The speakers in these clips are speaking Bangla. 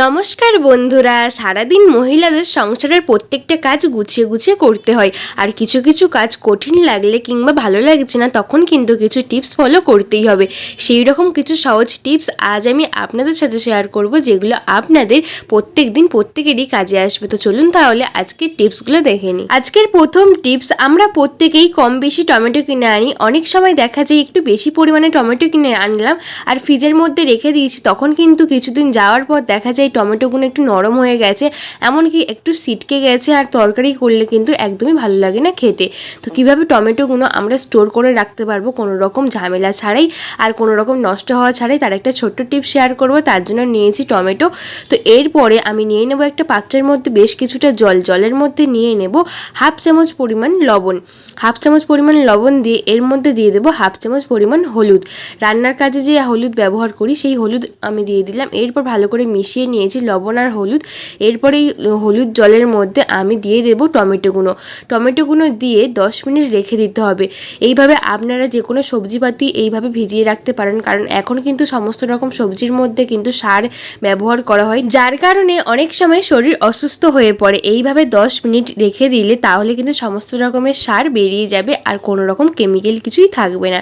নমস্কার বন্ধুরা, সারাদিন মহিলাদের সংসারের প্রত্যেকটা কাজ গুছিয়ে গুছিয়ে করতে হয়। আর কিছু কিছু কাজ কঠিন লাগলে কিংবা ভালো লাগছে না, তখন কিন্তু কিছু টিপস ফলো করতেই হবে। সেই রকম কিছু সহজ টিপস আজ আমি আপনাদের সাথে শেয়ার করব, যেগুলো আপনাদের প্রত্যেক দিন প্রত্যেকেরই কাজে আসবে। তো চলুন তাহলে আজকের টিপসগুলো দেখে নিই। আজকের প্রথম টিপস, আমরা প্রত্যেকেই কম বেশি টমেটো কিনে আনি। অনেক সময় দেখা যায় একটু বেশি পরিমাণে টমেটো কিনে আনলাম আর ফ্রিজের মধ্যে রেখে দিয়েছি, তখন কিন্তু কিছুদিন যাওয়ার পর দেখা যায় টমেটোগুলো একটু নরম হয়ে গেছে, এমনকি একটু সিটকে গেছে আর তরকারি করলে কিন্তু একদমই ভালো লাগে না খেতে। তো কীভাবে টমেটোগুলো আমরা স্টোর করে রাখতে পারব কোনো রকম ঝামেলা ছাড়াই আর কোনো রকম নষ্ট হওয়া ছাড়াই তার একটা ছোট্ট টিপ শেয়ার করব, তার জন্য নিয়েছি টমেটো। তো এরপরে আমি নিয়ে নেব একটা পাত্রের মধ্যে বেশ কিছুটা জল, জলের মধ্যে নিয়ে নেব হাফ চামচ পরিমাণ লবণ। হাফ চামচ পরিমাণ লবণ দিয়ে এর মধ্যে দিয়ে দেবো হাফ চামচ পরিমাণ হলুদ। রান্নার কাজে যে হলুদ ব্যবহার করি সেই হলুদ আমি দিয়ে দিলাম। এরপর ভালো করে মিশিয়ে নিয়েছি লবণ আর হলুদ। এরপরে এই হলুদ জলের মধ্যে আমি দিয়ে দেবো টমেটোগুলো টমেটোগুলো দিয়ে দশ মিনিট রেখে দিতে হবে। এইভাবে আপনারা যে কোনো সবজিপাতি এইভাবে ভিজিয়ে রাখতে পারেন, কারণ এখন কিন্তু সমস্ত রকম সবজির মধ্যে কিন্তু সার ব্যবহার করা হয়। যার কারণে অনেক সময় শরীর অসুস্থ হয়ে পড়ে। এইভাবে দশ মিনিট রেখে দিলে তাহলে কিন্তু সমস্ত রকমের সার বেরিয়ে যাবে আর কোনো রকম কেমিক্যাল কিছুই থাকবে না।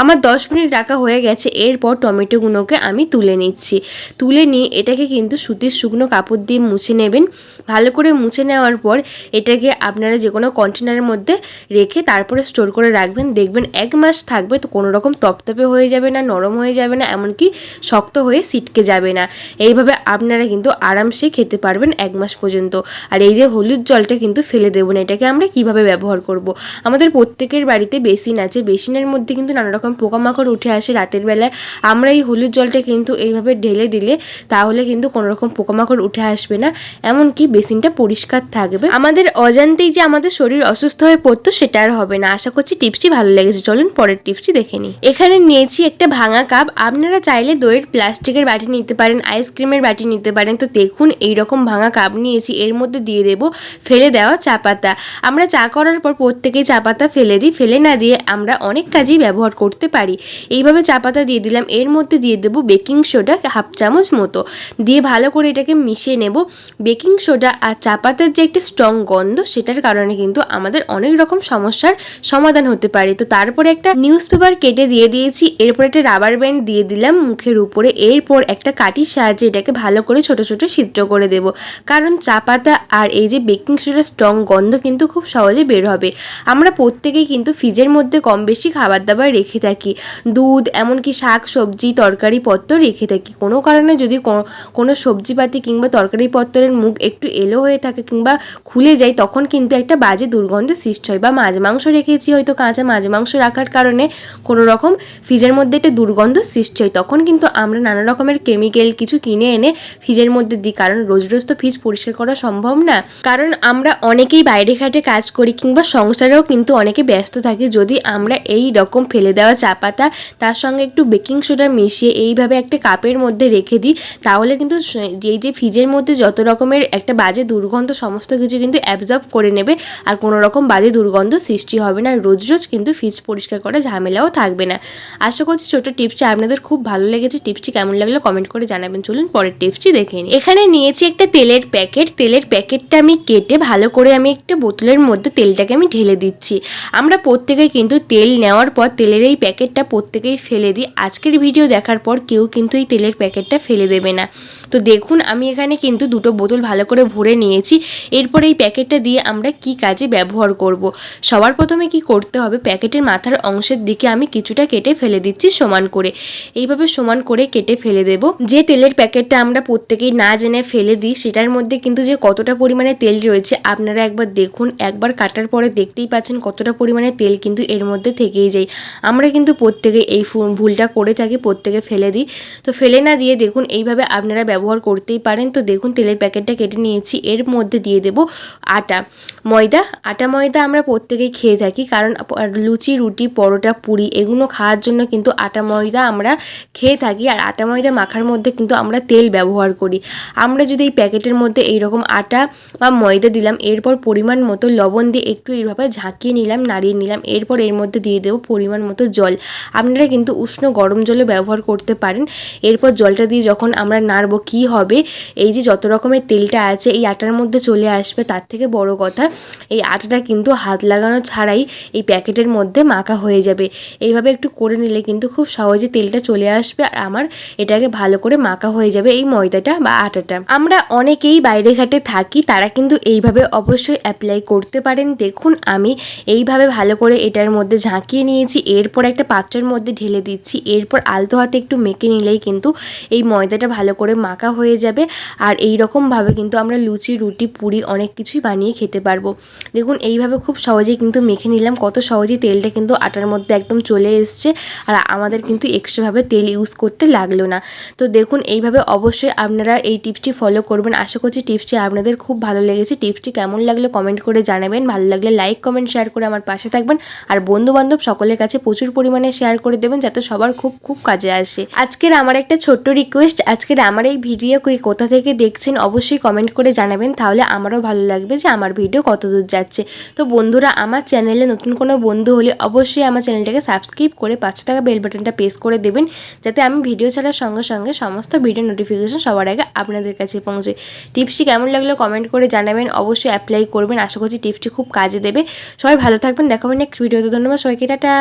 আমার দশ মিনিট রাখা হয়ে গেছে। এরপর টমেটোগুলোকে আমি তুলে নিচ্ছি। তুলে নিয়ে এটাকে কিন্তু সুতির শুকনো কাপড় দিয়ে মুছে নেবেন। ভালো করে মুছে নেওয়ার পর এটাকে আপনারা যে কোনো কন্টেনারের মধ্যে রেখে তারপরে স্টোর করে রাখবেন। দেখবেন এক মাস থাকবে তো কোনো রকম তপতপে হয়ে যাবে না, নরম হয়ে যাবে না, এমনকি শক্ত হয়ে সিটকে যাবে না। এইভাবে আপনারা কিন্তু আরামসে খেতে পারবেন এক মাস পর্যন্ত। আর এই যে হলুদ জলটা কিন্তু ফেলে দেবো না, এটাকে আমরা কীভাবে ব্যবহার করব। আমাদের প্রত্যেকের বাড়িতে বেসিন আছে। বেসিনের মধ্যে কিন্তু নানা রকম পোকামাকড় উঠে আসে রাতের বেলায়। আমরা এই হলুদ জলটা কিন্তু এইভাবে ঢেলে দিলে তাহলে কিন্তু কোনো রকম পোকামাকড় উঠে আসবে না, এমনকি বেসিনটা পরিষ্কার থাকবে। আমাদের অজান্তেই যে আমাদের শরীর অসুস্থ হয়ে পড়তো সেটা আর হবে না। আশা করছি টিপসটি ভালো লেগেছে। চলুন পরের টিপসটি দেখে নিই। এখানে নিয়েছি একটা ভাঙা কাপ। আপনারা চাইলে দইয়ের প্লাস্টিকের বাটি নিতে পারেন, আইসক্রিমের বাটি নিতে পারেন। তো দেখুন এই রকম ভাঙা কাপ নিয়েছি। এর মধ্যে দিয়ে দেব ফেলে দেওয়া চা পাতা। আমরা চা করার পর প্রত্যেকেই চা পাতা ফেলে দিই। ফেলে না দিয়ে আমরা অনেক কাজেই ব্যবহার করতে পারি। এইভাবে চা পাতা দিয়ে দিলাম। এর মধ্যে দিয়ে দেবো বেকিং সোডা হাফ চামচ মতো। দিয়ে ভালো করে এটাকে মিশিয়ে নেব। বেকিং সোডা আর চা পাতার যে একটা স্ট্রং গন্ধ, সেটার কারণে কিন্তু আমাদের অনেক রকম সমস্যার সমাধান হতে পারে। তো তারপরে একটা নিউজ পেপার কেটে দিয়ে দিয়েছি। এরপর একটা রাবার ব্যান্ড দিয়ে দিলাম মুখের উপরে। এরপর একটা কাঠির সাহায্যে এটাকে ভালো করে ছোট ছোট ছিদ্র করে দেব। কারণ চা পাতা আর এই যে বেকিং সোডার স্ট্রং গন্ধ কিন্তু খুব সহজে বের হবে। আমরা প্রত্যেকেই কিন্তু ফ্রিজের মধ্যে কম বেশি খাবার দাবার রেখে থাকি। দুধ, এমনকি শাক সবজি তরকারি পত্র রেখে থাকি। কোনো কারণে যদি কোনো কোনো সবজিপাতি কিংবা তরকারি পত্রের মুখ একটু এলো হয়ে থাকে কিংবা খুলে যায়, তখন কিন্তু একটা বাজে দুর্গন্ধ সৃষ্টি হয় বা মাছ মাংস রেখেছি হয়তো কাঁচা মাছ মাংস রাখার কারণে কোনো রকম ফ্রিজের মধ্যে একটা দুর্গন্ধ সৃষ্টি হয়। তখন কিন্তু আমরা নানা রকমের কেমিক্যাল কিছু কিনে এনে ফ্রিজের মধ্যে দিই, কারণ রোজ রোজ তো ফ্রিজ পরিষ্কার করা সম্ভব না। কারণ আমরা অনেকেই বাইরে ঘাটে কাজ করি কিংবা সংসারেও কিন্তু অনেকে ব্যস্ত থাকি, যদি আমরা এই রকম ফেলে দেওয়া চা পাতা তার সঙ্গে একটু বেকিং সোডা মিশিয়ে এইভাবে একটা কাপের মধ্যে রেখে দিই, তাহলে কিন্তু যেই যে ফ্রিজের মধ্যে যত রকমের একটা বাজে দুর্গন্ধ, সমস্ত কিছু কিন্তু অ্যাবজর্ব করে নেবে আর কোনো রকম বাজে দুর্গন্ধ সৃষ্টি হবে না। রোজ রোজ কিন্তু ফ্রিজ পরিষ্কার করা ঝামেলাও থাকবে না। আশা করছি ছোট টিপসটি আপনাদের খুব ভালো লেগেছে। টিপসটি কেমন লাগল কমেন্ট করে জানাবেন। চলুন পরের টিপসটি দেখে নিই। এখানে নিয়েছি একটা তেলের প্যাকেট। তেলের প্যাকেটটা আমি কেটে ভালো করে আমি একটা বোতলের মধ্যে তেলটাকে আমি ঢেলে দিচ্ছি। আমরা প্রত্যেকেই কিন্তু তেল নেওয়ার পর তেলের এই প্যাকেটটা প্রত্যেকেই ফেলে দিই। আজকের ভিডিও দেখার পর কেউ কিন্তু এই তেলের প্যাকেটটা ফেলে দেবে না। তো দেখুন, আমি এখানে কিন্তু দুটো বোতল ভালো করে ভরে নিয়েছি। এরপর এই প্যাকেটটা দিয়ে আমরা কি কাজে ব্যবহার করব। সবার প্রথমে কি করতে হবে? প্যাকেটের মাথার অংশের দিকে আমি কিছুটা কেটে ফেলে দিচ্ছি সমান করে। এইভাবে সমান করে কেটে ফেলে দেব। যে তেলের প্যাকেটটা আমরা প্রত্যেকেই না জেনে ফেলে দিই, সেটার মধ্যে কিন্তু যে কতটা পরিমাণে তেল রয়েছে, আপনারা একবার দেখুন, একবার কাটার পরে দেখতেই পাচ্ছেন কতটা পরিমাণে তেল কিন্তু এর মধ্যে থেকেই যায়। আমরা কিন্তু প্রত্যেকে এই ভুলটা করে থাকি, প্রত্যেকে ফেলে দিই। তো ফেলে না দিয়ে দেখুন, এইভাবে আপনারা ব্যবহার করতেই পারেন। তো দেখুন, তেলের প্যাকেটটা কেটে নিয়েছি। এর মধ্যে দিয়ে দেব আটা। ময়দা। আটা ময়দা আমরা প্রত্যেকেই খেয়ে থাকি, কারণ লুচি, রুটি, পরোটা, পুরি, এগুলো খাওয়ার জন্য কিন্তু আটা ময়দা আমরা খেয়ে থাকি। আর আটা ময়দা মাখার মধ্যে কিন্তু আমরা তেল ব্যবহার করি। আমরা যদি এই প্যাকেটের মধ্যে এইরকম আটা বা ময়দা দিলাম, এরপর পরিমাণ মতো লবণ দিয়ে একটু এইভাবে ঝাঁকিয়ে নিলাম, নাড়িয়ে নিলাম, এরপর এর মধ্যে দিয়ে দেবো পরিমাণ মতো জল। আপনারা কিন্তু উষ্ণ গরম জলে ব্যবহার করতে পারেন। এরপর জলটা দিয়ে যখন আমরা নাড়বো কি হবে? এই যে যত রকমের তেলটা আছে, এই আটার মধ্যে চলে আসবে, তার থেকে বড় কথা, এই আটাটা কিন্তু হাত লাগানো ছাড়াই এই প্যাকেটের মধ্যে মাখা হয়ে যাবে। এইভাবে একটু করে নিলে কিন্তু খুব সহজে তেলটা চলে আসবে আর আমার এটাকে ভালো করে মাখা হয়ে যাবে এই ময়দাটা বা আটাটা। আমরা অনেকেই বাইরে ঘাটে থাকি, তারা কিন্তু এইভাবে অবশ্যই অ্যাপ্লাই করতে পারেন। দেখুন, আমি এইভাবে ভালো করে এটার মধ্যে ঝাঁকিয়ে নিয়েছি, এরপর একটা পাত্রের মধ্যে ঢেলে দিচ্ছি, এরপর আলতো হাতে একটু মেখে নিলেই কিন্তু এই ময়দাটা ভালো করে মাখা হয়ে যাবে। আর এই রকমভাবে কিন্তু আমরা লুচি, রুটি, পুরি অনেক কিছুই বানিয়ে খেতে পারব। দেখুন, এইভাবে খুব সহজেই কিন্তু মেখে নিলাম। কত সহজেই তেলটা কিন্তু আটার মধ্যে একদম চলে এসছে। আর আমাদের কিন্তু এক্সট্রাভাবে তেল ইউজ করতে লাগল না। তো দেখুন, এইভাবে অবশ্যই আপনারা এই টিপসটি ফলো করবেন। আশা করছি টিপসটি আপনাদের খুব ভালো লেগেছে। টিপসটি কেমন লাগল কমেন্ট করে জানাবেন। ভালো লাগলে লাইক কমেন্ট শেয়ার করে আমার পাশে থাকবেন। আর বন্ধু বান্ধব সকলের কাছে প্রচুর পরিমাণে শেয়ার করে দেবেন, যাতে সবার খুব খুব কাজে আসে। আজকের আমার একটা ছোট্ট রিকোয়েস্ট আজকের আমার এই ভিডিও কই কোথা থেকে দেখছেন অবশ্যই কমেন্ট করে জানাবেন। তাহলে আমারও ভালো লাগবে যে আমার ভিডিও কত দূর যাচ্ছে। তো বন্ধুরা, আমার চ্যানেলে নতুন কোনো বন্ধু হলে অবশ্যই আমার চ্যানেলটাকে সাবস্ক্রাইব করে পাঁচশো টাকা বেল বাটনটা প্রেস করে দেবেন, যাতে আমি ভিডিও ছাড়ার সঙ্গে সঙ্গে সমস্ত ভিডিও নোটিফিকেশন সবার আগে আপনাদের কাছে পৌঁছে টিপসটি কেমন লাগল কমেন্ট করে জানাবেন, অবশ্যই অ্যাপ্লাই করবেন। আশা করছি টিপসটি খুব কাজে দেবে। সবাই ভালো থাকবেন দেখাবেন নেক্সট ভিডিওতে ধন্যবাদ সবাইকে, টাটা।